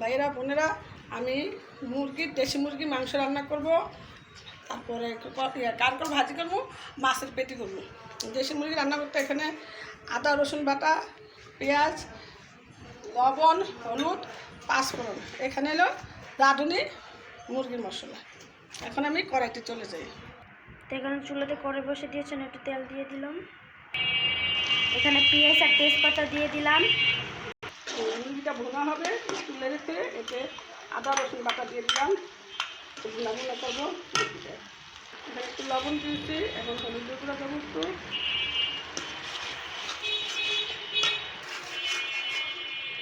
ভাইয়েরা, বোনেরা, আমি মুরগির দেশি মুরগির মাংস রান্না করব। তারপরে কারকল ভাজি করব, মাছের পেটি করব দেশি মুরগি রান্না করতে এখানে আদা, রসুন বাটা, পেঁয়াজ, লবণ, হলুদ, পাঁচফোড়ন। এখানে এলো রাঁধুনি মুরগির মশলা। এখন আমি কড়াইতে চলে যাই। এখানে চুলাতে করে বসে দিয়েছেন, একটু তেল দিয়ে দিলাম। এখানে পেঁয়াজ আর তেজপাতা দিয়ে দিলাম। মুরগিটা ভুনা হবে, তুলে রেখে এতে আদা, রসুন বাটা দিয়ে দিলাম। ভুনা করব এখানে একটু লবণ দিয়েছি এবং হলুদ গুঁড়া দেবো একটু।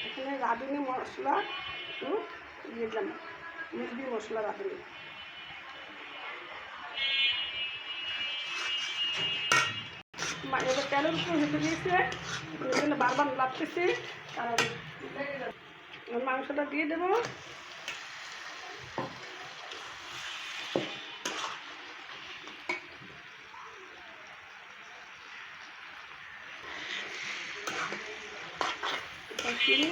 এখানে রাঁধুনি মশলা একটু দিয়ে দিলাম। মুরগির মশলা রাঁধুনি। মা- এবার তেলের বারবার লাগতেছি মাংসটা দিয়ে দেবো। এবার চিনি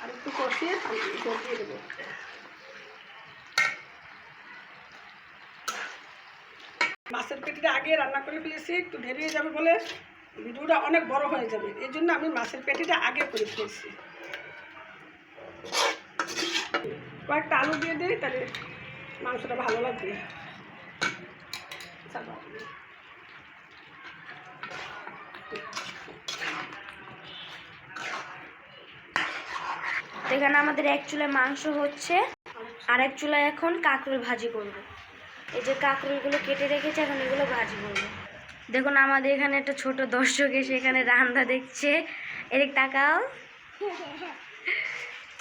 আর একটু কষিয়ে দিয়ে দেবো। মাছের পেটিটা আগে রান্না করে ফেলেছি, একটু দেরি হয়ে যাবে বলে ভিডিওটা অনেক বড় হয়ে যাবে। এই জন্য আমি মাছের পেটিটা আগে করে ফেলেছি। কয়েকটা আলু দিয়ে দিই, তাহলে মাংসটা ভালো লাগবে। এখানে আমাদের এক চুলায় মাংস হচ্ছে, আর এক চুলায় এখন কাঁকরোল ভাজি করব। এই যে কাঁকরোলগুলো কেটে রেখেছে, এখন এগুলো ভাজি করব। দেখুন আমাদের এখানে একটা ছোট দর্শক এসে এখানে রান্না দেখছে। এদিক তাকাও।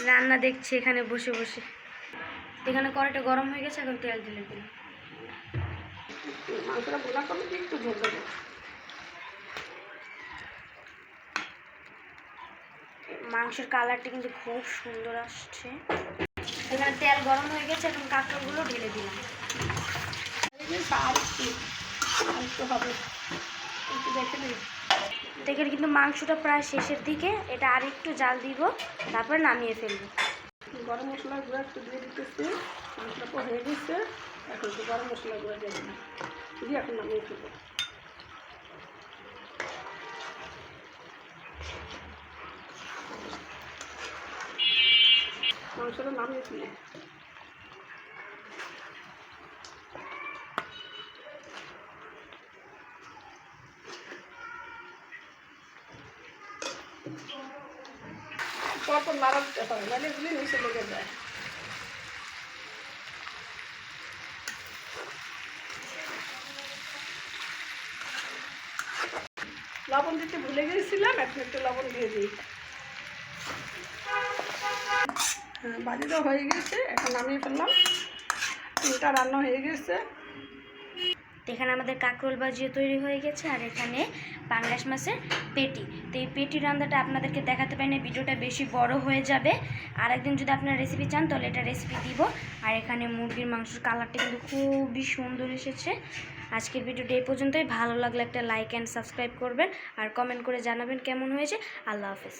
রান্না দেখছে এখানে বসে বসে। এখানে কড়াইটা গরম হয়ে গেছে, এখন তেল দিলে দিলাম মাংসটা গোলা করলে কি একটু ঝোল দেবো মাংসের কালারটা কিন্তু খুব সুন্দর আসছে। এখানে তেল গরম হয়ে গেছে এখন কাঁকড়গুলো ঢেলে দিলাম। হবে দেখে দেখেন কিন্তু মাংসটা প্রায় শেষের দিকে, এটা আর একটু জাল দিব, তারপরে নামিয়ে ফেলব। গরম মশলার গুঁড়া একটু দিয়ে দিতেছি, মাংসটা হয়ে গেছে, এখন গরম মশলার গুঁড়া দিয়ে দিলাম। দিয়ে এখন নামিয়ে ফেলব। মাংসটা নামিয়ে দিতে লবণ দিতে ভুলে গিয়েছিলাম এখন একটু লবণ দিয়ে দিই। বাজিটা হয়ে গেছে, এখন নামিয়ে ফেললাম। তিনটা রান্না হয়ে গেছে। তো এখানে আমাদের কাঁকরোল বাজিয়ে তৈরি হয়ে গেছে, আর এখানে পাঙ্গাস মাছের পেটি। তো এই পেটি রান্নাটা আপনাদেরকে দেখাতে পারি না ভিডিওটা বেশি বড় হয়ে যাবে। আর একদিন যদি আপনারা রেসিপি চান, তাহলে এটা রেসিপি দিব। আর এখানে মুরগির মাংসের কালারটা কিন্তু খুবই সুন্দর এসেছে। আজকের ভিডিওটা এই পর্যন্তই। ভালো লাগলে একটা লাইক অ্যান্ড সাবস্ক্রাইব করবেন, আর কমেন্ট করে জানাবেন কেমন হয়েছে। আল্লাহ হাফেজ।